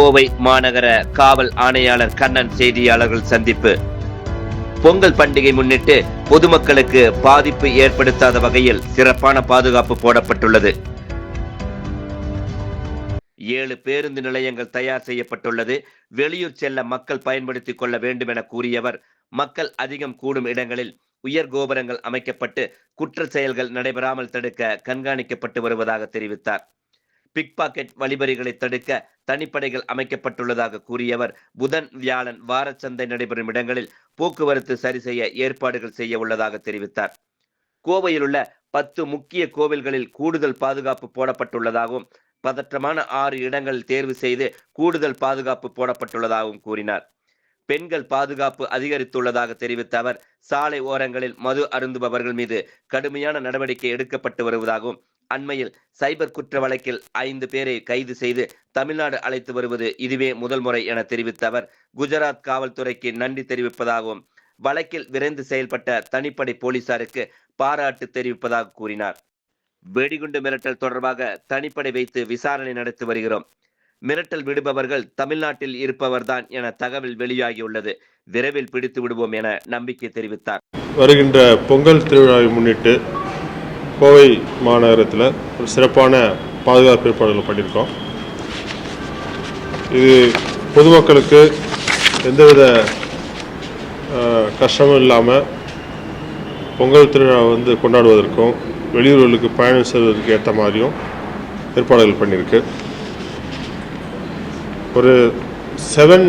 கோவை மாநகர காவல் ஆணையாளர் கண்ணன் செய்தியாளர்கள் சந்திப்பு. பொங்கல் பண்டிகை முன்னிட்டு பொதுமக்களுக்கு பாதிப்பு ஏற்படுத்தாத வகையில் சிறப்பான பாதுகாப்பு போடப்பட்டுள்ளது. ஏழு பேருந்து நிலையங்கள் தயார் செய்யப்பட்டுள்ளது. வெளியூர் செல்ல மக்கள் பயன்படுத்திக் கொள்ள வேண்டும் என கூறியவர் மக்கள் அதிகம் கூடும் இடங்களில் உயர் கோபுரங்கள் அமைக்கப்பட்டு குற்ற செயல்கள் நடைபெறாமல் தடுக்க கண்காணிக்கப்பட்டு வருவதாக தெரிவித்தார். பிக் பாக்கெட் வழிபறிகளை தடுக்க தனிப்படைகள் அமைக்கப்பட்டுள்ளதாக கூறியவர். புதன் வியாழன் வாரச்சந்தை நடைபெறும் இடங்களில் போக்குவரத்து சரி செய்ய ஏற்பாடுகள் செய்ய உள்ளதாக தெரிவித்தார். கோவையில் உள்ள பத்து முக்கிய கோவில்களில் கூடுதல் பாதுகாப்பு போடப்பட்டுள்ளதாகவும் பதற்றமான ஆறு இடங்கள் தேர்வு செய்து கூடுதல் பாதுகாப்பு போடப்பட்டுள்ளதாகவும் கூறினார். பெண்கள் பாதுகாப்பு அதிகரித்துள்ளதாக தெரிவித்த அவர் சாலை ஓரங்களில் மது அருந்துபவர்கள் மீது கடுமையான நடவடிக்கை எடுக்கப்பட்டு வருவதாகவும் அண்மையில் சைபர் குற்ற வழக்கில் ஐந்து பேரை கைது செய்து தமிழ்நாடு அழைத்து வருவது இதுவே முதல் முறை என தெரிவித்த அவர் குஜராத் காவல்துறைக்கு நன்றி தெரிவிப்பதாகவும் வழக்கில் விரைந்து செயல்பட்ட தனிப்படை போலீசாருக்கு பாராட்டு தெரிவிப்பதாக கூறினார். வெடிகுண்டு மிரட்டல் தொடர்பாக தனிப்படை வைத்து விசாரணை நடத்தி வருகிறோம். மிரட்டல் விடுபவர்கள் தமிழ்நாட்டில் இருப்பவர்தான் என தகவல் வெளியாகியுள்ளது. விரைவில் பிடித்து விடுவோம் என நம்பிக்கை தெரிவித்தார். வருகின்ற பொங்கல் திருவிழாவை முன்னிட்டு கோவை மாநகரத்தில் ஒரு சிறப்பான பாதுகாப்பு ஏற்பாடுகள் பண்ணியிருக்கோம். இது பொதுமக்களுக்கு எந்தவித கஷ்டமும் இல்லாமல் பொங்கல் திருவிழா வந்து கொண்டாடுவதற்கும் வெளியூர்களுக்கு பயணம் செய்வதற்கு ஏற்ற மாதிரியும் ஏற்பாடுகள் பண்ணியிருக்கு. ஒரு seven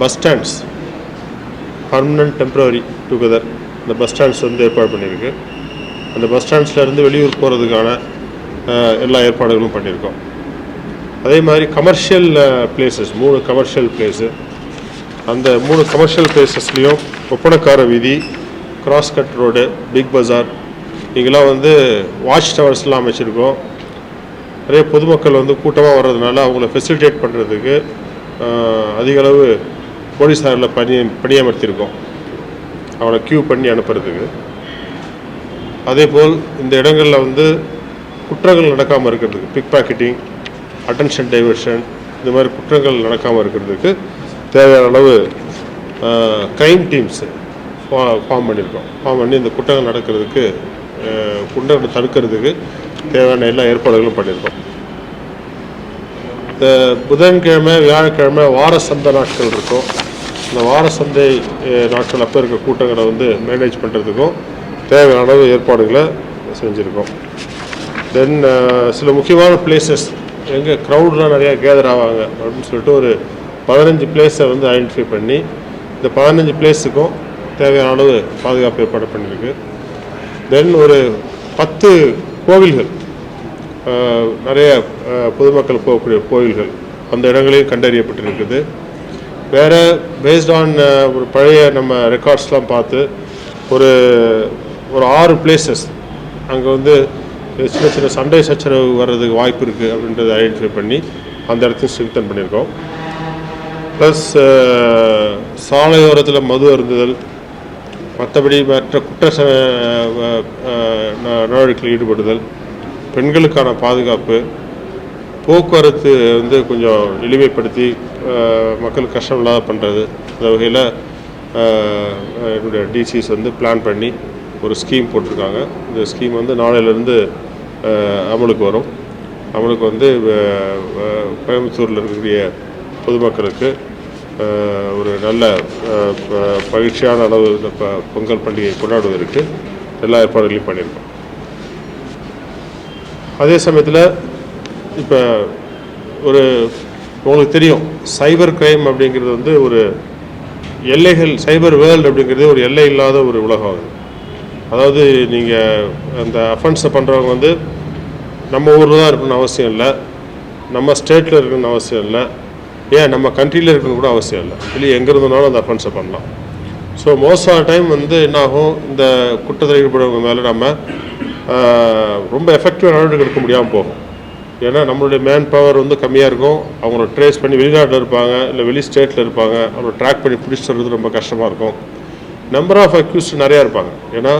bus stands permanent temporary together இந்த பஸ் ஸ்டாண்ட்ஸ் வந்து ஏற்பாடு பண்ணியிருக்கு. அந்த பஸ் ஸ்டாண்ட்ஸ்லேருந்து வெளியூர் போகிறதுக்கான எல்லா ஏற்பாடுகளும் பண்ணியிருக்கோம். அதே மாதிரி கமர்ஷியல் பிளேசஸ் மூணு கமர்ஷியல் பிளேஸு அந்த மூணு கமர்ஷியல் பிளேசஸ்லேயும் ஒப்பனக்கார வீதி cross cut road big bazaar இங்கெல்லாம் வந்து வாட்ச் டவர்ஸ்லாம் அமைச்சிருக்கோம். நிறைய பொதுமக்கள் வந்து கூட்டமாக வர்றதுனால அவங்கள ஃபெசிலிட்டேட் பண்ணுறதுக்கு அதிகளவு போலீஸாரில் பணி பணியமர்த்தியிருக்கோம். அவனை க்யூ பண்ணி அனுப்புறதுக்கு. அதேபோல் இந்த இடங்களில் வந்து குற்றங்கள் நடக்காமல் இருக்கிறதுக்கு பிக் பாக்கெட்டிங் அட்டென்ஷன் டைவர்ஷன் இந்த மாதிரி குற்றங்கள் நடக்காமல் இருக்கிறதுக்கு தேவையான அளவு க்ரைம் டீம்ஸு ஃபார்ம் பண்ணியிருக்கோம் ஃபார்ம் பண்ணி இந்த குற்றங்கள் நடக்கிறதுக்கு அஹ், குற்றங்களை தடுக்கிறதுக்கு தேவையான எல்லா ஏற்பாடுகளும் பண்ணியிருக்கோம் இந்த புதன்கிழமை வியாழக்கிழமை வார சந்தை நாட்கள் இருக்கும். இந்த வார சந்தை நாட்கள் அப்போ இருக்க கூட்டங்களை வந்து மேனேஜ் பண்ணுறதுக்கும் தேவையான அளவு ஏற்பாடுகளை செஞ்சுருக்கோம். தென் சில முக்கியமான பிளேசஸ் எங்கே க்ரௌட்லாம் நிறையா கேதர் ஆவாங்க அப்படின்னு சொல்லிட்டு ஒரு பதினஞ்சு பிளேஸை வந்து ஐடென்டிஃபை பண்ணி இந்த பதினஞ்சு பிளேஸுக்கும் தேவையான அளவு பாதுகாப்பு ஏற்பாடு பண்ணியிருக்கு. தென் ஒரு பத்து கோவில்கள் நிறைய பொதுமக்கள் போகக்கூடிய கோவில்கள் அந்த இடங்களையும் கண்டறியப்பட்டிருக்குது. வேறு பேஸ்ட் ஆன் ஒரு பழைய நம்ம ரெக்கார்ட்ஸ்லாம் பார்த்து ஒரு ஒரு ஆறு பிளேசஸ் அங்கே வந்து சின்ன சின்ன சண்டை சச்சரவு வர்றதுக்கு வாய்ப்பு இருக்குது அப்படின்றத ஐடென்டிஃபை பண்ணி அந்த இடத்தையும் ஸ்ட்ரெங்தன் பண்ணியிருக்கோம். ப்ளஸ் சாலையோரத்தில் மது அருந்துதல் மற்றபடி மற்ற குற்ற ச- ந- நடவடிக்கையில் ஈடுபடுதல் பெண்களுக்கான பாதுகாப்பு போக்குவரத்து வந்து கொஞ்சம் எளிமைப்படுத்தி மக்கள் மக்களுக்கு கஷ்டம் இல்லாத பண்ணுறது அந்த வகையில் என்னுடைய டிசிஸ் வந்து பிளான் பண்ணி ஒரு ஸ்கீம் போட்டிருக்காங்க. இந்த ஸ்கீம் வந்து நாளையிலேருந்து அமலுக்கு வரும். அமலுக்கு வந்து கோயம்புத்தூரில் இருக்கக்கூடிய பொதுமக்களுக்கு ஒரு நல்ல ப- மகிழ்ச்சியான அளவு இந்த பொங்கல் பண்டிகையை கொண்டாடுவதற்கு எல்லா ஏற்பாடுகளையும் பண்ணியிருக்கோம். அதே சமயத்தில் இப்போ ஒரு உங்களுக்கு தெரியும் சைபர் கிரைம் அப்படிங்கிறது வந்து ஒரு எல்லைகள் சைபர் வேர்ல்டு அப்படிங்கிறது ஒரு எல்லை இல்லாத ஒரு உலகம் அது. அதாவது நீங்கள் அந்த அஃபென்ஸை பண்ணுறவங்க வந்து நம்ம ஊரில் தான் இருக்கணும்னு அவசியம் இல்லை. நம்ம ஸ்டேட்டில் இருக்கணும்னு அவசியம் இல்லை. ஏன்? நம்ம கண்ட்ரியில் இருக்கணும்னு கூட அவசியம் இல்லை. வெளியே எங்கே இருந்தனாலும் அந்த அஃபென்ஸை பண்ணலாம். ஸோ மோஸ்ட் ஆஃப் டைம் வந்து என்னாகும் இந்த குற்றத்தில் ஈடுபடுறவங்க மேலே நம்ம ரொம்ப எஃபெக்டிவாக நடவடிக்கை எடுக்க முடியாமல் போகும். ஏன்னா நம்மளுடைய மேன் பவர் வந்து கம்மியாக இருக்கும். அவங்கள ட்ரேஸ் பண்ணி வெளிநாட்டில் இருப்பாங்க. இல்லை வெளி ஸ்டேட்டில் இருப்பாங்க. அவங்கள ட்ராக் பண்ணி பிடிச்சிட்டு வர்றது ரொம்ப கஷ்டமாக இருக்கும். நம்பர் ஆஃப் அக்யூஸ்ட் நிறையா இருப்பாங்க. ஏன்னா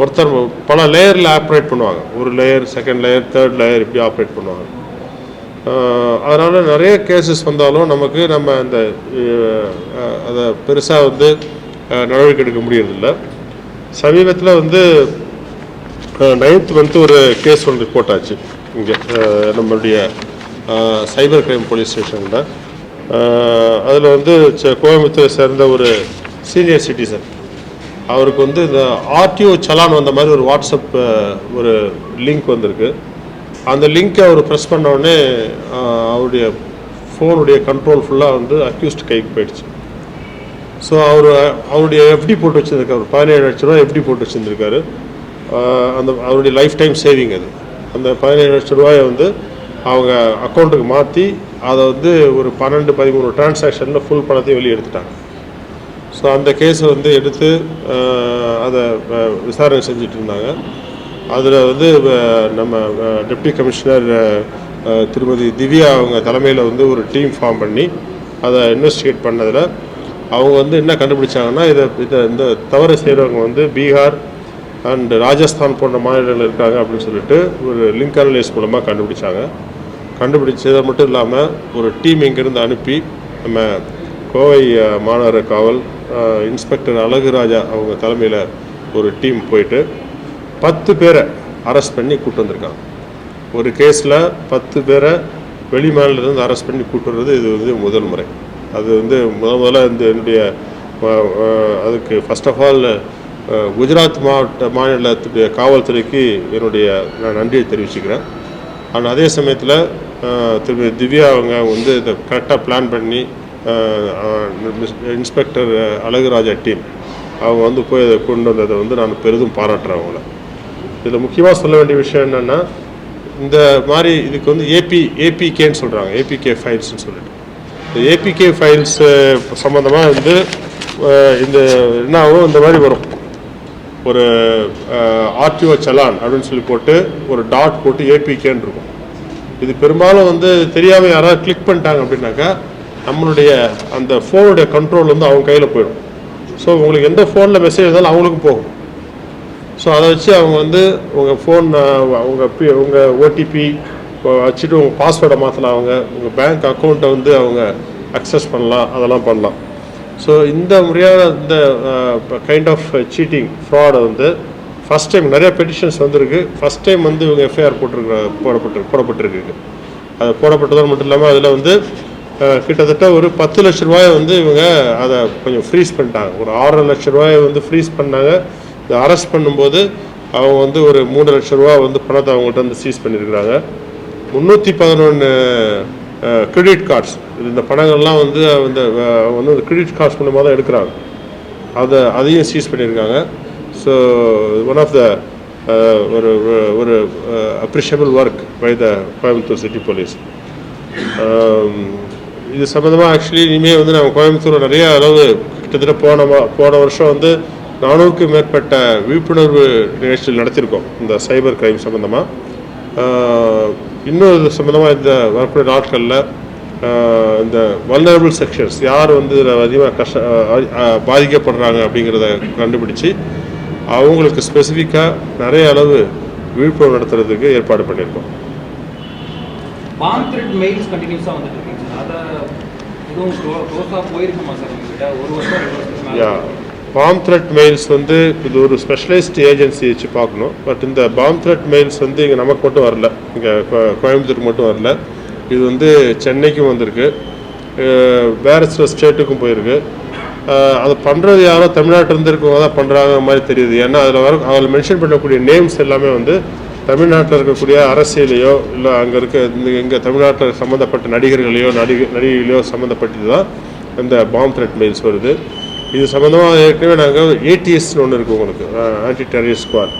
ஒருத்தர் பல லேயரில் ஆப்ரேட் பண்ணுவாங்க. ஒரு layer second layer third layer இப்படி ஆப்ரேட் பண்ணுவாங்க. அதனால் நிறைய கேசஸ் வந்தாலும் நமக்கு நம்ம அந்த அதை பெருசாக வந்து நடவடிக்கை எடுக்க முடியறதில்ல. சமீபத்தில் வந்து நைன்த் வந்து ஒரு கேஸ் ஒன்று ரிப்போர்ட் ஆச்சு. இங்கே நம்மளுடைய சைபர் கிரைம் போலீஸ் ஸ்டேஷனில் அதில் வந்து கோயம்புத்தூரை சேர்ந்த ஒரு சீனியர் சிட்டிசன் அவருக்கு வந்து இந்த ஆர்டிஓ சலான் வந்த மாதிரி ஒரு வாட்ஸ்அப் ஒரு லிங்க் வந்திருக்கு. அந்த லிங்க்கை அவர் ப்ரெஸ் பண்ண உடனே அவருடைய ஃபோனுடைய கண்ட்ரோல் ஃபுல்லாக வந்து அக்யூஸ்ட் கைக்கு போயிடுச்சு. ஸோ அவர் அவருடைய எஃப்டி போட்டு வச்சுருக்காரு பதினேழு லட்ச ரூபா எஃப்டி போட்டு வச்சுருந்துருக்காரு. அந்த அவருடைய லைஃப் டைம் சேவிங் அது. அந்த பதினேழு லட்ச ரூபாயை வந்து அவங்க அக்கௌண்ட்டுக்கு மாற்றி அதை வந்து ஒரு பன்னெண்டு பதிமூணு டிரான்சாக்ஷனில் ஃபுல் பணத்தையும் வெளியே எடுத்துட்டாங்க. ஸோ அந்த கேஸை வந்து எடுத்து அதை விசாரணை செஞ்சுட்டு இருந்தாங்க அதில் வந்து நம்ம டெப்டி கமிஷனர் திருமதி திவ்யா அவங்க தலைமையில் வந்து ஒரு டீம் ஃபார்ம் பண்ணி அதை இன்வெஸ்டிகேட் பண்ணதில் அவங்க வந்து என்ன கண்டுபிடிச்சாங்கன்னா இதை இதை இந்த தவறு செய்கிறவங்க வந்து பீகார் அண்ட் ராஜஸ்தான் போன்ற மாநிலங்கள் இருக்காங்க அப்படின்னு சொல்லிட்டு ஒரு லிங்க் அனலைஸ் மூலமாக கண்டுபிடிச்சாங்க. கண்டுபிடிச்சது மட்டும் இல்லாமல் ஒரு டீம் இங்கேருந்து அனுப்பி நம்ம கோவை மாநகர காவல் இன்ஸ்பெக்டர் அழகுராஜா அவங்க தலைமையில் ஒரு டீம் போயிட்டு பத்து பேரை அரெஸ்ட் பண்ணி கூட்டு வந்திருக்காங்க. ஒரு கேஸில் பத்து பேரை வெளி மாநிலத்திலிருந்து அரெஸ்ட் பண்ணி கூப்பிட்டு வர்றது இது வந்து முதல் முறை. அது வந்து முத முதல்ல இந்த என்னுடைய அதுக்கு ஃபர்ஸ்ட் ஆஃப் ஆல் குஜராத் மாவட்ட மாநிலத்துடைய காவல்துறைக்கு என்னுடைய நான் நன்றியை தெரிவிச்சுக்கிறேன். ஆனால் அதே சமயத்தில் திருமதி திவ்யா அவங்க வந்து இதை கரெக்டாக பிளான் பண்ணி இன்ஸ்பெக்டர் அழகுராஜா டீம். அவங்க வந்து போய் அதை கொண்டு வந்ததை வந்து நான் பெரிதும் பாராட்டுறேன் அவங்கள. இதில் முக்கியமாக சொல்ல வேண்டிய விஷயம் என்னென்னா இந்த மாதிரி இதுக்கு வந்து ஏபி ஏபிகேன்னு சொல்கிறாங்க ஏபிகே ஃபைல்ஸ்னு சொல்லிட்டு. இந்த ஏபிகே ஃபைல்ஸ் சம்மந்தமாக வந்து இந்த என்ன இந்த மாதிரி வரும். ஒரு ஆர்டிஓ சலான் அப்படின்னு சொல்லி போட்டு ஒரு டாட் போட்டு ஏபிகேன்னு இருக்கும். இது பெரும்பாலும் வந்து தெரியாமல் யாராவது கிளிக் பண்ணிட்டாங்க அப்படின்னாக்கா நம்மளுடைய அந்த ஃபோனுடைய கண்ட்ரோல் வந்து அவங்க கையில் போயிடும். ஸோ உங்களுக்கு எந்த ஃபோனில் மெசேஜ் இருந்தாலும் அவங்களுக்கு போகும். ஸோ அதை வச்சு அவங்க வந்து உங்கள் ஃபோன் உங்கள் பி உங்கள் ஓடிபி வச்சுட்டு உங்கள் பாஸ்வேர்டை மாற்றலாம் அவங்க. உங்கள் பேங்க் அக்கௌண்ட்டை வந்து அவங்க அக்சஸ் பண்ணலாம் அதெல்லாம் பண்ணலாம். ஸோ இந்த முறையான இந்த கைண்ட் ஆஃப் சீட்டிங் ஃப்ராடை வந்து ஃபஸ்ட் டைம் நிறைய பெட்டிஷன்ஸ் வந்திருக்கு. ஃபஸ்ட் டைம் வந்து இவங்க எஃப்ஐஆர் போட்டிருக்க போடப்பட்டு போடப்பட்டிருக்கு. அது போடப்பட்டதோடு மட்டும் இல்லாமல் அதில் வந்து கிட்டத்தட்ட ஒரு பத்து லட்ச ரூபாயை வந்து இவங்க அதை கொஞ்சம் ஃப்ரீஸ் பண்ணிட்டாங்க. ஒரு ஆறரை லட்ச ரூபாயை வந்து ஃப்ரீஸ் பண்ணாங்க. இதை அரெஸ்ட் பண்ணும்போது அவங்க வந்து ஒரு மூணு லட்ச ரூபா வந்து பணத்தை அவங்கள்ட்ட வந்து சீஸ் பண்ணியிருக்கிறாங்க. முந்நூற்றி பதினொன்று கிரெடிட் கார்ட்ஸ் இந்த பணங்கள்லாம் வந்து அந்த அஹ், வந்து கிரெடிட் கார்ட்ஸ் மூலமாக தான் எடுக்கிறாங்க. அதை அதையும் சீஸ் பண்ணியிருக்காங்க. ஸோ ஒன் ஆஃப் த ஒரு- ஒரு appreciable work by the Coimbatore city police இது சம்மந்தமாக ஆக்சுவலி இனிமேல் வந்து நம்ம கோயம்புத்தூரில் நிறைய அளவு கிட்டத்தட்ட போன போன வருஷம் வந்து நானூறுக்கு மேற்பட்ட விழிப்புணர்வு நிகழ்ச்சிகள் நடத்தியிருக்கோம். இந்த சைபர் கிரைம் சம்மந்தமாக இன்னும் இது சம்மந்தமாக இந்த வரக்கூடிய நாட்களில் இந்த வல்னரபிள் செக்ஷன்ஸ் யார் வந்து இதில் அதிகமாக கஷ்ட பாதிக்கப்படுறாங்க அப்படிங்கிறத கண்டுபிடிச்சு அவங்களுக்கு ஸ்பெசிஃபிக்காக நிறைய அளவு விழிப்புணர்வு நடத்துறதுக்கு ஏற்பாடு பண்ணியிருக்கோம். பாம் த்ரெட் மெயில்ஸ் கண்டினியூஸாக வந்துட்டு இருக்குங்க சார் அதை இதுவும் க்ளோஸாக போயிருக்குமா சார் உங்ககிட்ட? ஒரு வருஷம் ரெண்டு வருஷத்துக்கு யா பாம் த்ரெட் மெயில்ஸ் வந்து இது ஒரு ஸ்பெஷலைஸ்ட் ஏஜென்சி வச்சு பார்க்கணும். பட் இந்த பாம் த்ரெட் மெயில்ஸ் வந்து இங்கே நமக்கு மட்டும் வரல. இங்கே கோயம்புத்தூருக்கு மட்டும் வரல. இது வந்து சென்னைக்கும் வந்திருக்கு. வேறு சில ஸ்டேட்டுக்கும் போயிருக்கு. அதை அது பண்ணுறது யாரோ தமிழ்நாட்டிலேருந்து இருக்கவங்க தான் பண்ணுறாங்க மாதிரி தெரியுது. ஏன்னா அதில் வர அதில் மென்ஷன் பண்ணக்கூடிய நேம்ஸ் எல்லாமே வந்து தமிழ்நாட்டில் இருக்கக்கூடிய அரசியலையோ இல்லை அங்கே இருக்க இந்த இங்கே தமிழ்நாட்டில் சம்மந்தப்பட்ட நடிகர்களையோ நடிகை நடிகைகளையோ சம்மந்தப்பட்டது தான் இந்த பாம் த்ரெட் மெயில்ஸ் வருது. இது சம்மந்தமாக ஏற்கனவே நாங்கள் ஏடிஎஸ்னு ஒன்று இருக்குது உங்களுக்கு ஆன்டி டெரரிஸ்ட் ஸ்குவாட்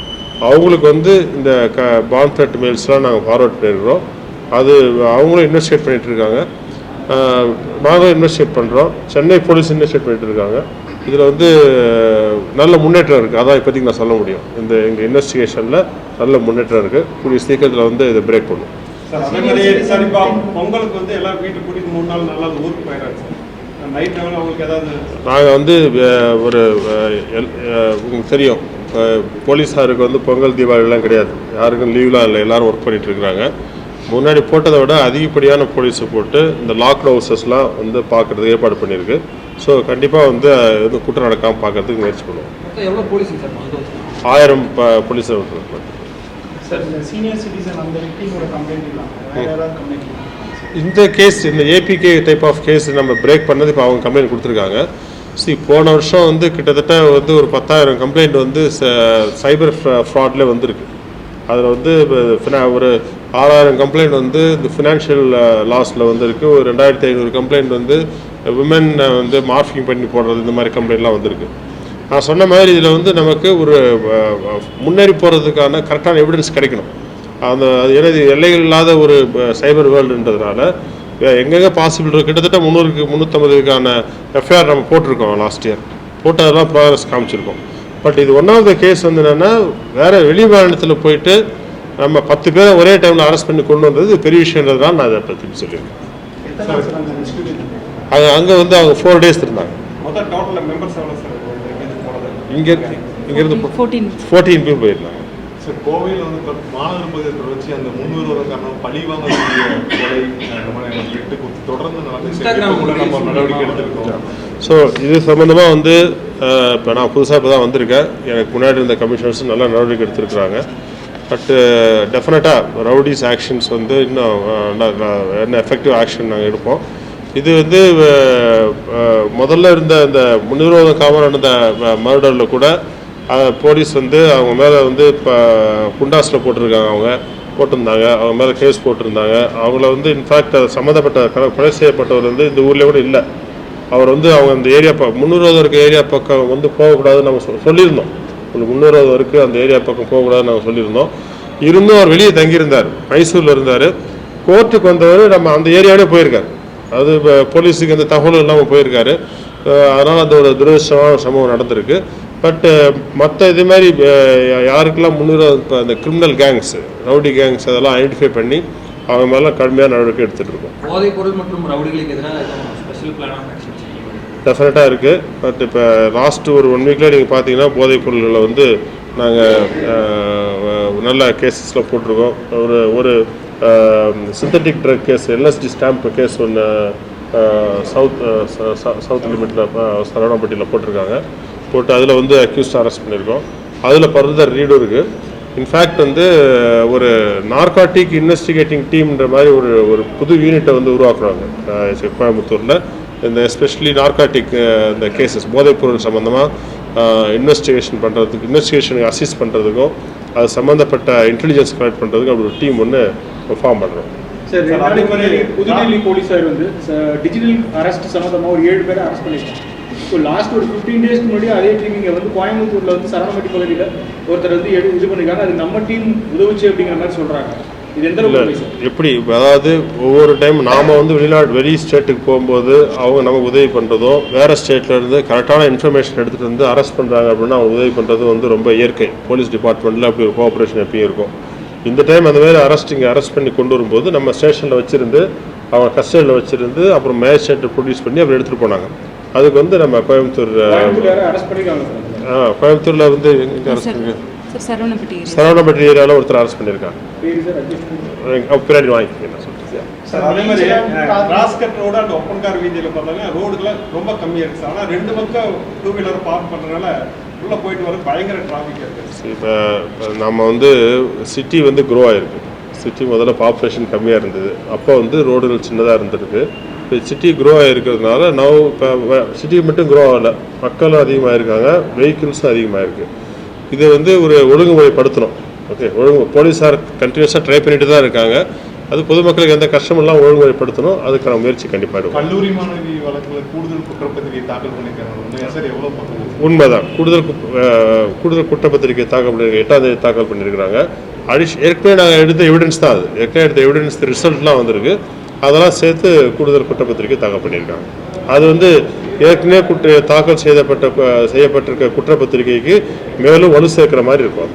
அவங்களுக்கு வந்து இந்த க பாம் த்ரெட் மெயில்ஸ்லாம் நாங்கள் ஃபார்வர்ட் பண்ணிடுறோம் அது அவங்களும் இன்வெஸ்டிகேட் பண்ணிகிட்டு இருக்காங்க. நாங்களும் இன்வெஸ்டிகேட் பண்ணுறோம் சென்னை போலீஸ் இன்வெஸ்டிகேட் பண்ணிகிட்டு இருக்காங்க. இதில் வந்து நல்ல முன்னேற்றம் இருக்குது அதான் இப்போதைக்கு நான் சொல்ல முடியும். இந்த எங்கள் இன்வெஸ்டிகேஷனில் நல்ல முன்னேற்றம் இருக்குது கூடிய சீக்கிரத்தில் வந்து இதை பிரேக் பண்ணும். பொங்கலுக்கு வந்து எல்லாம் வீட்டுக்கு கூட்டிட்டு மூணு நாள் நல்லா ஊருக்கு போயிடுறாங்க நாங்கள் வந்து ஒரு உங்களுக்கு தெரியும். போலீஸாருக்கு வந்து பொங்கல் தீபாவளிலாம் கிடையாது. யாருக்கும் லீவ்லாம் இல்லை. எல்லாரும் ஒர்க் பண்ணிட்டு இருக்கிறாங்க. முன்னாடி போட்டதை விட அதிகப்படியான போலீஸை போட்டு இந்த லாக்ட் ஹவுசஸ்லாம் வந்து பார்க்குறதுக்கு ஏற்பாடு பண்ணியிருக்கு. ஸோ கண்டிப்பாக வந்து அது வந்து குற்றம் நடக்காமல் பார்க்கறதுக்கு முயற்சி பண்ணுவோம். ஆயிரம் ப- போலீஸ் இந்த கேஸ் இந்த ஏபிகே டைப் ஆஃப் கேஸ் நம்ம பிரேக் பண்ணது இப்போ அவங்க கம்ப்ளைண்ட் கொடுத்துருக்காங்க. சி போன வருஷம் வந்து கிட்டத்தட்ட வந்து ஒரு பத்தாயிரம் கம்ப்ளைண்ட் வந்து சைபர் ஃப்ராட்ல வந்திருக்கு. அதில் வந்து ஒரு ஆறாயிரம் கம்ப்ளைண்ட் வந்து இந்த ஃபினான்ஷியல் uh, லாஸில் வந்திருக்கு. ஒரு ரெண்டாயிரத்தி ஐநூறு கம்ப்ளைண்ட் வந்து uh, விமன் uh, வந்து மார்ஃபிங் பண்ணி போடுறது இந்த மாதிரி கம்ப்ளைண்ட்லாம் வந்திருக்கு. நான் சொன்ன மாதிரி இதில் வந்து நமக்கு ஒரு முன்னேறி போகிறதுக்கான கரெக்டான எவிடன்ஸ் கிடைக்கணும். அந்த ஏன்னா இது எல்லைகள் இல்லாத ஒரு சைபர் வேர்ல்டுன்றதுனால எங்கெங்கே பாசிபிள் இருக்கு? கிட்டத்தட்ட முந்நூறுக்கு முந்நூற்றம்பதுக்கான எஃப்ஐஆர் நம்ம போட்டிருக்கோம் லாஸ்ட் இயர் போட்டதெல்லாம் ப்ராக்ரஸ் காமிச்சிருக்கோம். பட் இது ஒன் ஆஃப் த கேஸ் வந்து என்னென்னா வேறு வெளி மாநிலத்தில் போயிட்டு நம்ம பத்து பேரை ஒரே டைமில் அரெஸ்ட் பண்ணி கொண்டு வந்தது பெரிய விஷயன்றதுனால நான் அதை பற்றி சொல்லியிருக்கேன். ரெஸ்கியூ அங்கே வந்து அவங்க ஃபோர் டேஸ் இருந்தாங்க. மொத்தம் டோட்டல் மெம்பர்ஸ் எவ்வளோ சார் இது போனது? இங்கே இங்கேருந்து ஃபோர்டீன் ஃபோர்டீன் பேர் போயிருந்தாங்க. கோவையில் வந்து மாநகர அந்த முன்னூறு காரணம் பழி வாங்கக்கூடிய தொடர்ந்து நம்ம நடவடிக்கை எடுத்திருக்கோம். ஸோ இது சம்மந்தமாக வந்து இப்போ நான் புதுசாக இப்போ தான் வந்திருக்கேன். எனக்கு முன்னாடி இருந்த கமிஷனர்ஸ் நல்ல நடவடிக்கை எடுத்திருக்கிறாங்க. பட்டு டெஃபினட்டாக ரவுடிஸ் ஆக்ஷன்ஸ் வந்து இன்னும் uh, என்ன எஃபெக்டிவ் ஆக்ஷன் நாங்கள் எடுப்போம். இது வந்து uh, uh, முதல்ல இருந்த இந்த முன்னிரோதம் காமல் நடந்த மர்டரில் கூட போலீஸ் வந்து அவங்க மேலே வந்து இப்போ குண்டாஸில் போட்டிருக்காங்க அவங்க. போட்டிருந்தாங்க. அவங்க மேலே கேஸ் போட்டிருந்தாங்க. அவங்கள வந்து இன்ஃபேக்ட் அது சம்மந்தப்பட்ட கொலை செய்யப்பட்டவர் வந்து இந்த ஊரில் கூட இல்லை. அவர் வந்து அவங்க அந்த ஏரியா ப முந்நூறுவது இருக்க ஏரியா பக்கம் வந்து போகக்கூடாதுன்னு நம்ம சொ- சொல்லியிருந்தோம். உங்களுக்கு முந்நூறுவது வரைக்கும் அந்த ஏரியா பக்கம் போகக்கூடாதுன்னு நாங்கள் சொல்லியிருந்தோம். இருந்தும் அவர் வெளியே தங்கியிருந்தார். மைசூரில் இருந்தார். கோர்ட்டுக்கு வந்தவர் நம்ம அந்த ஏரியாவிலே போயிருக்காரு. அது இப்போ போலீஸுக்கு அந்த தகவலும் இல்லாமல் போயிருக்காரு. அதனால் அந்த ஒரு துரதிருஷ்டமான சம்பவம் நடந்திருக்கு. பட்டு மற்ற இது மாதிரி யாருக்கெல்லாம் முன்னுரிமை இப்போ அந்த கிரிமினல் கேங்ஸ் ரவுடி கேங்ஸ் அதெல்லாம் ஐடென்டிஃபை பண்ணி அவங்க மேலே கடுமையான நடவடிக்கை எடுத்துகிட்டு இருக்கோம். போதைப் பொருள் மற்றும் ரவுடிகளுக்கு எதிராக ஸ்பெஷல் பிளான் ஆஃப் ஆக்ஷன் டெஃபினட்டாக இருக்குது பட் இப்போ லாஸ்ட் ஒரு ஒன் வீக்கில் நீங்கள் பார்த்தீங்கன்னா போதைப் பொருள்களை வந்து நாங்கள் நல்ல கேசஸில் போட்டிருக்கோம். ஒரு ஒரு synthetic drug case LSD stamp case ஒன்று சவுத் சவுத் லிமிட்டில் சரவணாம்பட்டியில் போட்டிருக்காங்க. போட்டு அதில் வந்து அக்யூஸ்ட் அரெஸ்ட் பண்ணியிருக்கோம். அதில் பர்தர் ரீடும் இருக்குது இன்ஃபேக்ட் வந்து ஒரு நார்காட்டிக் இன்வெஸ்டிகேட்டிங் டீம்ன்ற மாதிரி ஒரு ஒரு புது யூனிட்டை வந்து உருவாக்குறாங்க கோயம்புத்தூரில். இந்த எஸ்பெஷலி நார்காட்டிக் இந்த கேசஸ் போதைப்பொருள் சம்மந்தமாக இன்வெஸ்டிகேஷன் பண்ணுறதுக்கு இன்வெஸ்டிகேஷனுக்கு அசிஸ்ட் பண்ணுறதுக்கும் அது சம்மந்தப்பட்ட இன்டெலிஜென்ஸ் கலெக்ட் பண்ணுறதுக்கும் அப்படி ஒரு டீம் ஒன்று ஃபார்ம் பண்ணுறோம் சார் புதுடெல்லி போலீஸார் வந்து டிஜிட்டல் அரெஸ்ட் சம்மந்தமாக ஒரு ஏழு பேரை அரெஸ்ட் பண்ணியிருக்காங்க ஸோ லாஸ்ட் ஒரு ஃபிஃப்டீன் டேஸ்க்கு முன்னாடி அதே டீம் இங்கே வந்து கோயம்புத்தூரில் வந்து சரணமட்டி பகுதியில் ஒருத்தர் வந்து எடு இது பண்ணியிருக்காங்க அது நம்ம டீம் உதவுச்சு அப்படிங்கிற மாதிரி சொல்கிறாங்க எப்படி அதாவது ஒவ்வொரு டைம் நாம் வந்து வெளிநாடு வெளி ஸ்டேட்டுக்கு போகும்போது அவங்க நமக்கு உதவி பண்ணுறதும் வேறு ஸ்டேட்லேருந்து கரெக்டான இன்ஃபர்மேஷன் எடுத்துகிட்டு வந்து அரெஸ்ட் பண்ணுறாங்க அப்படின்னா அவங்க உதவி பண்ணுறது வந்து ரொம்ப இயற்கை. போலீஸ் டிபார்ட்மெண்ட்டில் அப்படி ஒரு கோஆப்ரேஷன் எப்பயும் இருக்கும். இந்த டைம் அந்த மாதிரி அரெஸ்ட் இங்கே அரெஸ்ட் பண்ணி கொண்டு வரும்போது நம்ம ஸ்டேஷனில் வச்சுருந்து அவங்க கஸ்டடியில் வச்சுருந்து அப்புறம் மேஜிஸ்ட்ரேட்டை ப்ரொடியூஸ் பண்ணி அப்புறம் எடுத்துகிட்டு போனாங்க. அதுக்கு வந்து நம்ம கோயம்புத்தூர் கோயம்புத்தூரில் வந்து எங்கே அரெஸ்ட் சரவணப்பட்டி ஏரியாவில் ஒருத்தர் அரெஸ்ட் பண்ணியிருக்காங்க பின்னாடி சார். அதே மாதிரி cut road and Oppanakara வீதியில் பார்த்தாங்க ரோடுக்குலாம் ரொம்ப கம்மியாக இருக்குது ஆனால் ரெண்டு பக்கம் டூ வீலர் பார்க் பண்ணுறதுனால உள்ளே போயிட்டு வர பயங்கர டிராஃபிக் இருக்குது இப்போ நம்ம வந்து சிட்டி வந்து க்ரோ ஆயிருக்கு. சிட்டி முதல்ல பாப்புலேஷன் கம்மியாக இருந்தது. அப்போ வந்து ரோடுகள் சின்னதாக இருந்திருக்கு. இப்போ சிட்டி க்ரோ ஆகிருக்கிறதுனால நவ் இப்போ சிட்டி மட்டும் க்ரோ ஆகலை. மக்களும் அதிகமாக இருக்காங்க வெஹிக்கிள்ஸும் அதிகமாக இருக்குது இதை வந்து ஒரு ஒழுங்குமுறைப்படுத்தணும். ஓகே ஒழுங்கு போலீஸார் கண்டினியூஸாக ட்ரை பண்ணிட்டு தான் இருக்காங்க. அது பொதுமக்களுக்கு எந்த கஷ்டமெல்லாம் ஒழுங்குமுறைப்படுத்தணும் அதுக்கான முயற்சி கண்டிப்பாக எடுக்கும் கல்லூரி மாணவி வழக்கில் கூடுதல் குற்றப்பத்திரிகை தாக்கல் பண்ணியிருக்காங்க. உண்மைதான். கூடுதல் கூடுதல் குற்றப்பத்திரிகை தாக்கல் பண்ணியிருக்க எட்டாம் தேதி தாக்கல் பண்ணியிருக்கிறாங்க. அடிஷ் ஏற்கனவே நாங்கள் எடுத்த எவிடன்ஸ் தான் அது. ஏற்கனவே எடுத்த எவிடன்ஸ் ரிசல்ட்லாம் வந்திருக்கு. அதெல்லாம் சேர்த்து கூடுதல் குற்றப்பத்திரிகை தாக்கல் பண்ணியிருக்காங்க. அது வந்து ஏற்கனவே குற்ற தாக்கல் செய்யப்பட்ட செய்யப்பட்டிருக்க குற்றப்பத்திரிகைக்கு மேலும் வலு சேர்க்கிற மாதிரி இருக்கும்.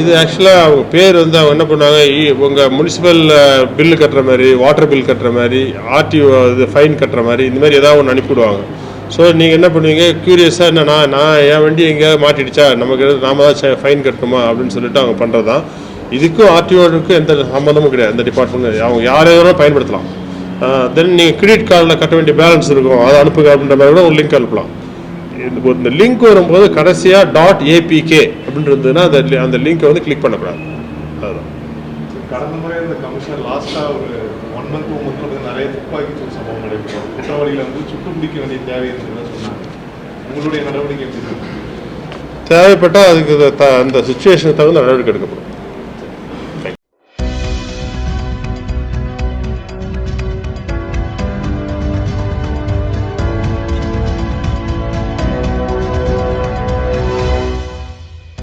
இது ஆக்சுவலாக அவங்க பேர் வந்து அவங்க என்ன பண்ணுவாங்க இ- உங்க முனிசிபல் பில்லு கட்டுற மாதிரி வாட்டர் பில் கட்டுற மாதிரி ஆர்டிஓ இது ஃபைன் கட்டுற மாதிரி இந்த மாதிரி ஏதாவது ஒன்று அனுப்பிவிடுவாங்க ஸோ நீங்கள் என்ன பண்ணுவீங்க க்யூரியஸாக என்ன நான் நான் என் வண்டி எங்கேயாவது மாட்டிடுச்சா நமக்கு நாம தான் ஃபைன் கட்டணுமா அப்படின்னு சொல்லிட்டு அவங்க பண்ணுறது தான் இதுக்கும் ஆர்டிஓனுக்கும் எந்த சம்மந்தமும் கிடையாது. இந்த டிபார்ட்மெண்ட் அவங்க யாரை வேணாலும் பயன்படுத்தலாம். தென் நீங்கள் கிரெடிட் கார்டில் கட்ட வேண்டிய பேலன்ஸ் இருக்கும். அதை அனுப்புங்க அப்படின்ற மாதிரி கூட ஒரு லிங்க் அனுப்பலாம். இந்த லிங்க் வரும்போது கடைசியாக டாட் ஏபிகே அப்படின்னு இருந்ததுன்னா அந்த அந்த லிங்கை வந்து கிளிக் பண்ணக்கூடாது. அதுதான் கடந்த முறை இந்த கமிஷனர் லாஸ்டா ஒரு ஒன் மந்த் டூ மந்த் நிறைய துப்பாக்கி சூடு சம்பவம் நடைபெறும் குற்றவாளிகளை வந்து சுட்டு பிடிக்க வேண்டிய தேவை சொன்னாங்க. உங்களுடைய நடவடிக்கை எப்படி தேவைப்பட்டால் அதுக்கு அந்த சுச்சுவேஷனுக்கு தகுந்த நடவடிக்கை எடுக்கப்படும்.